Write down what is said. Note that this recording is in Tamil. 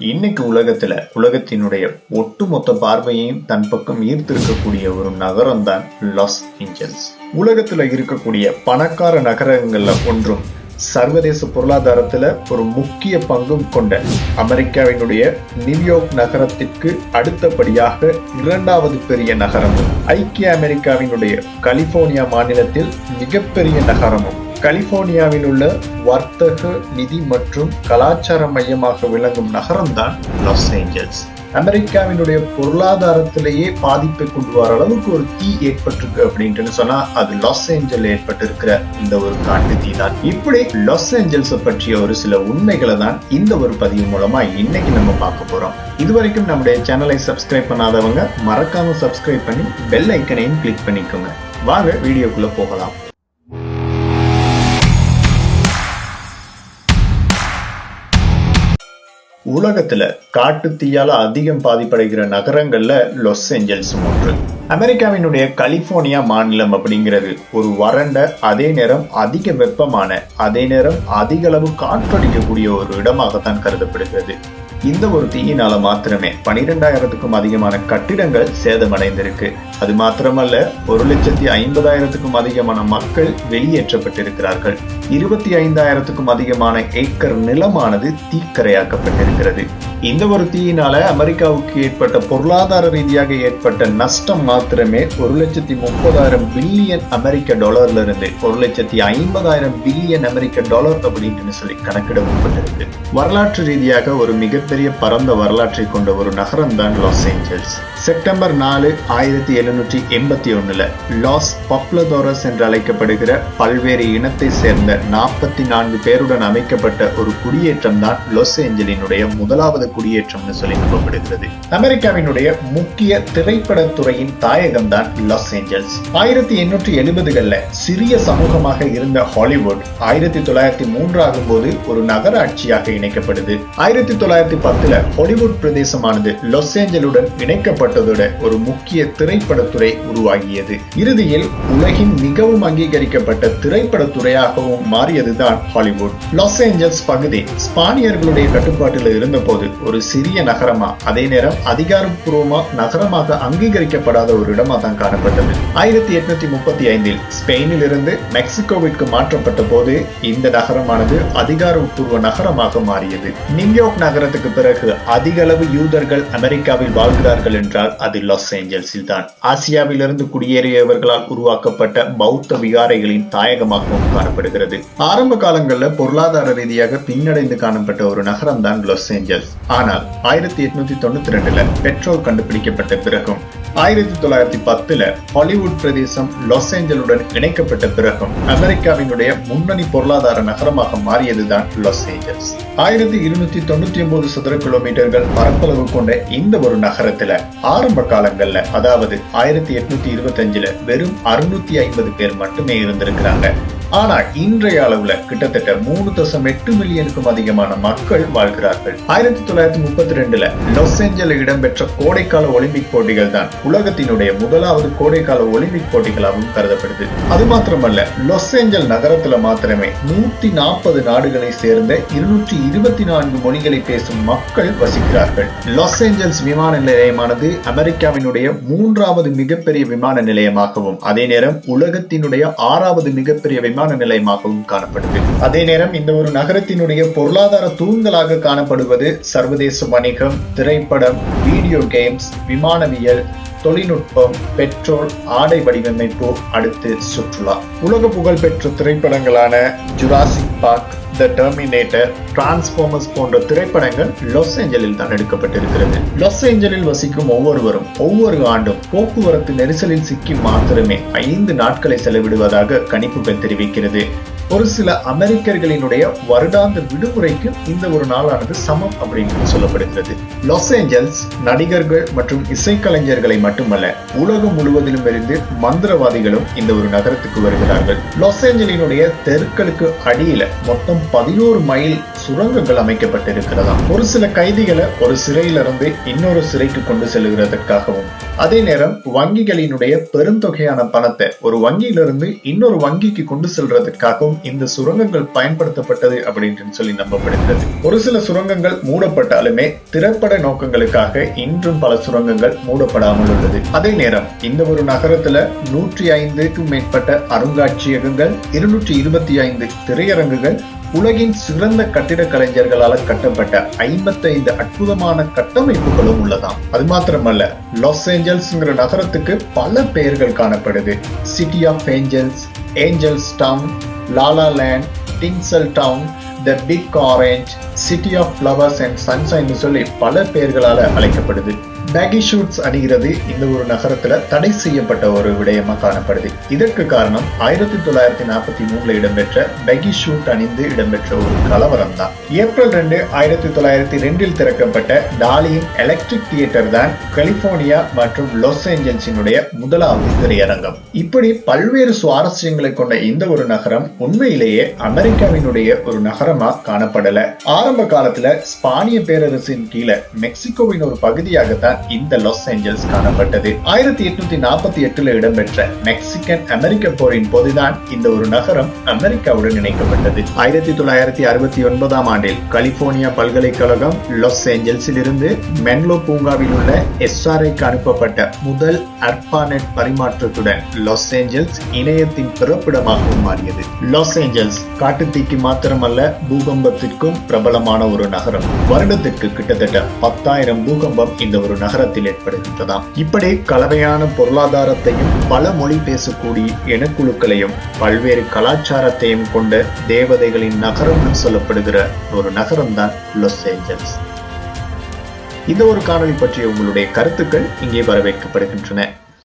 இன்னைக்கு உலகத்துல உலகத்தினுடைய ஒட்டுமொத்த பார்வையையும் தன் பக்கம் ஈர்த்திருக்கக்கூடிய ஒரு நகரம் தான் லாஸ் ஏஞ்சல்ஸ் உலகத்துல இருக்கக்கூடிய பணக்கார நகரங்கள்ல ஒன்றும் சர்வதேச பொருளாதாரத்துல ஒரு முக்கிய பங்கும் கொண்ட அமெரிக்காவினுடைய நியூயார்க் நகரத்திற்கு அடுத்தபடியாக இரண்டாவது பெரிய நகரமும் ஐக்கிய அமெரிக்காவினுடைய கலிபோர்னியா மாநிலத்தில் மிகப்பெரிய நகரமும். கலிபோர்னியாவில் உள்ள வர்த்தக நிதி மற்றும் கலாச்சார மையமாக விளங்கும் நகரம்தான் லாஸ் ஏஞ்சல்ஸ் அமெரிக்காவினுடைய பொருளாதாரத்திலேயே பாதிப்பை கொண்டு வர அளவுக்கு ஒரு தீ ஏற்பட்டிருக்கு அப்படின்ட்டு சொன்னா அது லாஸ் ஏஞ்சல் ஏற்பட்டிருக்கிற இந்த ஒரு காட்டு தீ தான் இப்படி லாஸ் ஏஞ்சல்ஸ் பற்றிய ஒரு சில உண்மைகளை தான் இந்த ஒரு பதிவு மூலமா இன்னைக்கு நம்ம பார்க்க போறோம். இதுவரைக்கும் நம்முடைய சேனலை சப்ஸ்கிரைப் பண்ணாதவங்க மறக்காம சப்ஸ்கிரைப் பண்ணி பெல் ஐக்கனையும் கிளிக் பண்ணிக்கோங்க. வாங்க வீடியோக்குள்ள போகலாம். உலகத்துல காட்டு தீயால அதிகம் பாதிப்படைகிற நகரங்கள்ல லாஸ் ஏஞ்சல்ஸும் ஒன்று. அமெரிக்காவினுடைய கலிபோர்னியா மாநிலம் அப்படிங்கிறது ஒரு வறண்ட அதே நேரம் அதிக வெப்பமான அதே நேரம் அதிக அளவு காற்றடிக்கக்கூடிய ஒரு இடமாகத்தான் கருதப்படுகிறது. இந்த ஒரு தீயினால மாத்திரமே பனிரெண்டாயிரத்துக்கும் அதிகமான கட்டிடங்கள் சேதமடைந்திருக்கு. அது மாத்திரமல்ல ஒரு லட்சத்தி ஐம்பதாயிரத்துக்கும் அதிகமான மக்கள் வெளியேற்றப்பட்டிருக்கிறார்கள். இருபத்தி ஐந்தாயிரத்துக்கும் அதிகமான ஏக்கர் நிலமானது தீக்கரையாக்கப்பட்டிருக்கிறது இந்த ஒரு தீயினால அமெரிக்காவுக்கு ஏற்பட்ட பொருளாதார ரீதியாக ஏற்பட்ட நஷ்டம் மாத்திரமே ஒரு லட்சத்தி முப்பதாயிரம் பில்லியன் அமெரிக்க டாலர்ல இருந்து ஒரு லட்சத்தி ஐம்பதாயிரம் பில்லியன் அமெரிக்க டாலர் அப்படின்னு சொல்லி கணக்கிடப்பட்டிருக்கு வரலாற்று ரீதியாக ஒரு மிகப்பெரிய பரந்த வரலாற்றை கொண்ட ஒரு நகரம் தான் லாஸ் ஏஞ்சல்ஸ். செப்டம்பர் நாலு ஆயிரத்தி எழுநூற்றி எண்பத்தி ஒண்ணுல லாஸ் பப்ளதோரஸ் என்று அழைக்கப்படுகிற பல்வேறு இனத்தை சேர்ந்த நாற்பத்தி நான்கு பேருடன் அமைக்கப்பட்ட ஒரு குடியேற்றம் தான் லாஸ் ஏஞ்சலினுடைய முதலாவது குடியேற்றம்னு சொல்லி நம்பப்படுகிறது. அமெரிக்காவினுடைய முக்கிய திரைப்படத்துறையின் தாயகம் தான் லாஸ் ஏஞ்சல்ஸ் ஆயிரத்தி எண்ணூற்றி எழுபதுகள்ல சிறிய சமூகமாக இருந்த ஹாலிவுட் ஆயிரத்தி தொள்ளாயிரத்தி மூன்று ஆகும் போது ஒரு நகராட்சியாக இணைக்கப்படுது. ஆயிரத்தி தொள்ளாயிரத்தி பத்துல ஹாலிவுட் பிரதேசமானது லாஸ் ஏஞ்சலுடன் இணைக்கப்பட்டதோட ஒரு முக்கிய திரைப்படத்துறை உருவாகியது. இறுதியில் உலகின் மிகவும் அங்கீகரிக்கப்பட்ட திரைப்படத்துறையாகவும் மாறியதுதான் ஹாலிவுட் லாஸ் ஏஞ்சல்ஸ் பகுதி ஸ்பானியர்களுடைய கட்டுப்பாட்டில் இருந்தபோது ஒரு சிறிய நகரமா? அதே நேரம் அதிகாரப்பூர்வமா நகரமாக அங்கீகரிக்கப்படாத ஒரு இடமா தான் காணப்பட்டது. ஆயிரத்தி எட்நூத்தி முப்பத்தி ஐந்தில் ஸ்பெயினில் இருந்து மெக்சிகோவிற்கு மாற்றப்பட்ட போது இந்த நகரமானது அதிகாரப்பூர்வ நகரமாக மாறியது. நியூயார்க் நகரத்துக்கு பிறகு அதிக அளவு யூதர்கள் அமெரிக்காவில் வாழ்கிறார்கள் என்றால் அது லாஸ் ஏஞ்சல்ஸில் தான். ஆசியாவிலிருந்து குடியேறியவர்களால் உருவாக்கப்பட்ட பௌத்த விகாரைகளின் தாயகமாகவும் காணப்படுகிறது. ஆரம்ப காலங்களில் பொருளாதார ரீதியாக பின்னடைந்து காணப்பட்ட ஒரு நகரம் தான் லாஸ் ஏஞ்சல்ஸ். ஆனால் ஆயிரத்தி எட்நூத்தி தொண்ணூத்தி ரெண்டுல பெட்ரோல் கண்டுபிடிக்கப்பட்ட பிறகும் ஆயிரத்தி தொள்ளாயிரத்தி பத்துல ஹாலிவுட் பிரதேசம் லாஸ் ஏஞ்சலுடன் இணைக்கப்பட்ட பிறகும் அமெரிக்காவினுடைய முன்னணி பொருளாதார நகரமாக மாறியதுதான் லாஸ் ஏஞ்சல்ஸ். ஆயிரத்தி இருநூத்தி தொண்ணூத்தி ஒன்பது சதுர கிலோமீட்டர்கள் பரப்பளவு கொண்ட இந்த ஒரு நகரத்துல ஆரம்ப காலங்கள்ல அதாவது ஆயிரத்தி எட்நூத்தி இருபத்தி அஞ்சுல வெறும் அறுநூத்தி ஐம்பது பேர் மட்டுமே இருந்திருக்கிறாங்க. ஆனால் இன்றைய அளவுல கிட்டத்தட்ட மூணு தசம் எட்டு மில்லியனுக்கும் அதிகமான மக்கள் வாழ்கிறார்கள். ஆயிரத்தி தொள்ளாயிரத்தி முப்பத்தி ரெண்டுல லாஸ் ஏஞ்சல இடம்பெற்ற கோடைக்கால ஒலிம்பிக் போட்டிகள் தான் உலகத்தினுடைய முதலாவது கோடைக்கால ஒலிம்பிக் போட்டிகளாகவும் கருதப்படுது. அது மாத்திரமல்ல லாஸ் ஏஞ்சல் நகரத்துல மாத்திரமே நூத்தி நாற்பது நாடுகளை சேர்ந்த இருநூற்றி இருபத்தி நான்கு மொழிகளை பேசும் மக்கள் வசிக்கிறார்கள். லாஸ் ஏஞ்சல்ஸ் விமான நிலையமானது அமெரிக்காவினுடைய மூன்றாவது மிகப்பெரிய விமான நிலையமாகவும் அதே நேரம் உலகத்தினுடைய ஆறாவது மிகப்பெரிய விமான நிலையமாகவும் காணப்படுது. அதே நேரம் இந்த ஒரு நகரத்தினுடைய பொருளாதார தூண்களாக காணப்படுவது சர்வதேச வணிகம் திரைப்படம் வீடியோ கேம்ஸ் விமானவியல் தொழில்நுட்பம் பெட்ரோல் ஆடை வடிவமைப்பு அடுத்து சுற்றுலா. உலக புகழ்பெற்ற திரைப்படங்களான Jurassic Park the Terminator Transformers போன்ற திரைப்படங்கள் லாஸ் ஏஞ்சலில் தான் எடுக்கப்பட்டிருக்கிறது. லாஸ் ஏஞ்சலில் வசிக்கும் ஒவ்வொருவரும் ஒவ்வொரு ஆண்டும் போக்குவரத்து நெரிசலில் சிக்கி மாத்திரமே ஐந்து நாட்களை செலவிடுவதாக கணிப்புகள் தெரிவிக்கிறது. ஒரு சில அமெரிக்கர்களினுடைய வருடாந்த விடுமுறைக்கு இந்த ஒரு நாளானது சமம் அப்படின்னு சொல்லப்படுகிறது. லாஸ் ஏஞ்சல்ஸ் நடிகர்கள் மற்றும் இசைக்கலைஞர்களை மட்டுமல்ல உலகம் முழுவதிலும் இருந்து மந்திரவாதிகளும் இந்த ஒரு நகரத்துக்கு வருகிறார்கள். லாஸ் ஏஞ்சலினுடைய தெருக்களுக்கு அடியில மொத்தம் பதினோரு மைல் சுரங்கங்கள் அமைக்கப்பட்டிருக்கிறதாம் ஒரு சில கைதிகளை ஒரு சிறையிலிருந்து இன்னொரு சிறைக்கு கொண்டு செல்கிறதற்காகவும் அதே நேரம் வங்கிகளினுடைய பெருந்தொகையான பணத்தை ஒரு வங்கியிலிருந்து இன்னொரு வங்கிக்கு கொண்டு செல்றதற்காகவும் இந்த சுரங்கங்கள் பயன்படுத்தப்பட்டது அப்படின்னு சொல்லி நம்பப்படுகிறது. ஒரு சில சுரங்கங்கள் மூடப்பட்டாலுமே திரைப்பட நோக்கங்களுக்காக இன்றும் பல சுரங்கங்கள் மூடப்படாமல் உள்ளது. அதே நேரம் இந்த ஒரு நகரத்துல நூற்றி ஐந்துக்கும் மேற்பட்ட அருங்காட்சியகங்கள் இருநூற்றி இருபத்தி ஐந்து திரையரங்குகள் உலகின் சிறந்த கட்டிட கலைஞர்களால் கட்டப்பட்ட ஐம்பத்தைந்து அற்புதமான கட்டமைப்புகளும் உள்ளதாம். அது மாத்திரமல்ல லாஸ் ஏஞ்சல்ஸ்ங்கிற நகரத்துக்கு பல பெயர்கள் காணப்படுது. City of angels angels town la la land tinsel town the big orange city of flowers and sunshine சொல்லி பல பெயர்களால அழைக்கப்படுது. பேகி ஷூட்ஸ் அணிகிறது இந்த ஒரு நகரத்துல தடை செய்யப்பட்ட ஒரு விடயமா காணப்படுது. இதற்கு காரணம் ஆயிரத்தி தொள்ளாயிரத்தி நாற்பத்தி மூணுல இடம்பெற்ற பெகி ஷூட் அணிந்து இடம்பெற்ற ஒரு கலவரம் தான். ஏப்ரல் ரெண்டு ஆயிரத்தி தொள்ளாயிரத்தி ரெண்டில் திறக்கப்பட்ட டாலியின் எலக்ட்ரிக் தியேட்டர் தான் கலிபோர்னியா மற்றும் லாஸ் ஏஞ்சல்ஸினுடைய முதலாவது திரையரங்கம். இப்படி பல்வேறு சுவாரஸ்யங்களை கொண்ட இந்த ஒரு நகரம் உண்மையிலேயே அமெரிக்காவினுடைய ஒரு நகரமா காணப்படல. ஆரம்ப காலத்துல ஸ்பானிய பேரரசின் கீழே மெக்சிகோவின் ஒரு பகுதியாகத்தான் இந்த லாஸ் ஏஞ்சல்ஸ் காணப்பட்டது. ஆயிரத்தி எட்நூத்தி நாற்பத்தி எட்டுல இடம்பெற்ற மெக்சிகன் அமெரிக்க போரின் போதுதான் இந்த ஒரு நகரம் அமெரிக்காவுடன் இணைக்கப்பட்டது. ஆயிரத்தி தொள்ளாயிரத்தி அறுபத்தி ஒன்பதாம் ஆண்டில் கலிபோர்னியா பல்கலைக்கழகம் லாஸ் ஏஞ்சல்ஸில் இருந்து மென்லோ பூங்காவில் உள்ள எஸ்ஆர்ஐக்கு அனுப்பப்பட்ட முதல் அர்பானெட் பரிமாற்றத்துடன் லாஸ் ஏஞ்சல்ஸ் இணையத்தின் பிறப்பிடமாகவும் மாறியது. லாஸ் ஏஞ்சல்ஸ் காட்டுத்தீக்கு மாத்திரமல்ல பூகம்பத்திற்கும் பிரபலமான ஒரு நகரம். வருடத்திற்கு கிட்டத்தட்ட பத்தாயிரம் பூகம்பம் இந்த ஒரு நகரத்தில் ஏற்படுகின்றதாம் இப்படி கலவையான பொருளாதாரத்தையும் பல மொழி பேசக்கூடிய இனக்குழுக்களையும் பல்வேறு கலாச்சாரத்தையும் கொண்ட தேவதைகளின் நகரம் சொல்லப்படுகிற ஒரு நகரம் தான் லாஸ் ஏஞ்சல்ஸ் இந்த ஒரு காணொளி பற்றிய உங்களுடைய கருத்துக்கள் இங்கே வரவேற்கப்படுகின்றன.